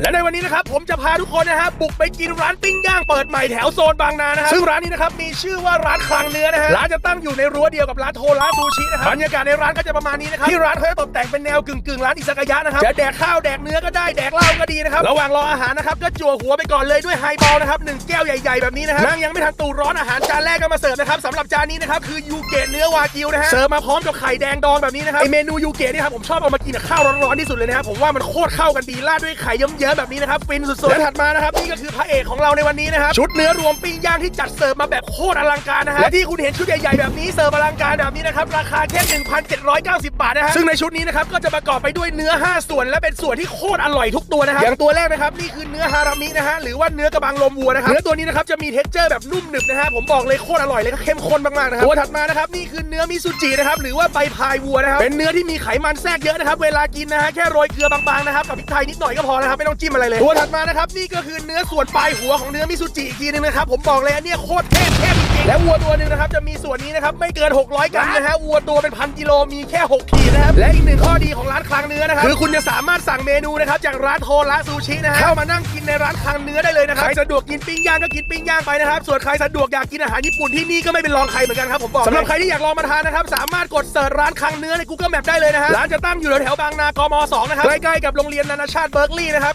และในวันนี้นะครับผมจะพาทุกคนนะฮะบุกไปกินร้านปิ้งย่างเปิดใหม่แถวโซนบางนานะครับซึ่งร้านนี้นะครับมีชื่อว่าร้านคลังเนื้อนะฮะร้านจะตั้งอยู่ในรั้วเดียวกับร้านโทราซูชินะครับบรรยากาศในร้านก็จะประมาณนี้นะครับที่ร้านเขาจะตกแต่งเป็นแนวกึ่งกึ่งๆร้านอิซากายะนะครับจะแดกข้าวแดกเนื้อก็ได้แดกเหล้าก็ดีนะครับระหว่างรออาหารนะครับก็จั่วหัวไปก่อนเลยด้วยไฮบอลนะครับหนึ่งแก้วใหญ่ ๆแบบนี้นะฮะนั่งยังไม่ทันตูร้อนอาหารจานแรกก็มาเสิร์ฟนะครับสำหรับจานนี้นะครับคือยูเกะเนื้อวากิวนะฮะเสิร์ฟมาพร้อมกับไข่แดงดองแบบนี้นะครับไอเมนูยูเกะนี่ครับผมชอบเอามากินกับข้าวร้อนๆที่สุดเลยนะครับผมว่ามันโคตรเข้ากันดีราดด้วยไข่เยิ้มๆแบบนี้นะครับฟินสุดๆและถัดมานะครับนี่ก็คือพระเอกของเราในวันนี้นะครับชุดเนื้อรวมปิ้งย่างที่จัดเสิร์ฟมาแบบโคตรอลังการนะฮะและที่คุณเห็นชุดใหญ่ๆแบบนี้เสิร์ฟอลังการแบบนี้นะครับราคาแค่1,790 บาทนะฮะซึ่งในชุดนี้นะครับก็จะประกอบไปด้วยเนื้อ 5 ส่วนและเป็นส่วนที่โคตรอร่อยทุกตัวนะครับอย่างตัวแรกนะครับนี่คือเนื้อฮารามินะฮะหรือว่าเนื้อกระบังลมวัวนะครับเนื้อตัวนี้นะครับจะมีเท็กเจอร์แบบนุ่มหนึบนะฮะผมบอกเลยโคตรอร่อยเลยก็เข้มข้นมากๆนะครับตัวถัดมานะครับนี่คือเนื้อมิซูจินะครับหรือว่าใบพายวัวนะครับเป็นเนื้อที่มีไขมันแทรกเยอะนะครับเวลากินนะฮะแค่โรยเกลือบางๆนะครับกับพริกไทยนิดหน่อยก็พอนะครับไม่ต้องจิ้มอะไรเลย ตัวถัดมานะครับนี่ก็คือเนื้อส่วนปลายหัวของเนื้อมิซูจิอีกทีนึงนะครับผมบอกเลยอันเนี้ยโคตรเทพเทพจริงๆและวัวตัวหนึงนะครับจะมีส่วนนี้นะครับไม่เกิน 600 กรัมนะฮะวัวตัวเป็นพันกิโลมีแค่ 6 ขีดนะครับและอีกหนึ่งข้อดีของร้านคลังเนื้อนะครับคือคุณจะสามารถสั่งเมนูนะครับจากร้านโทระซูชินะฮะเข้ามานั่งกินในร้านคลังเนื้อได้เลยนะครับใครสะดวกกินปิ้งย่างก็กินปิ้งย่างไปนะครับส่วนใครสะดวกอยากกินอาหารญี่ปุ่นที่นี่ก็ไม่เป็นรองใครเหมือนกันครับผมบอกสำหรับใครที่อยากลองมาทานนะครับสามารถกดเสิร์ชร้านคลังเนื้อใน Google Map ได้เลยนะฮะร้านจะตั้งอยู่แถวๆบางนากม 2 นะครับใกล้ๆกับโรงเรียนนานาชาติเบิร์กลีย์นะครับ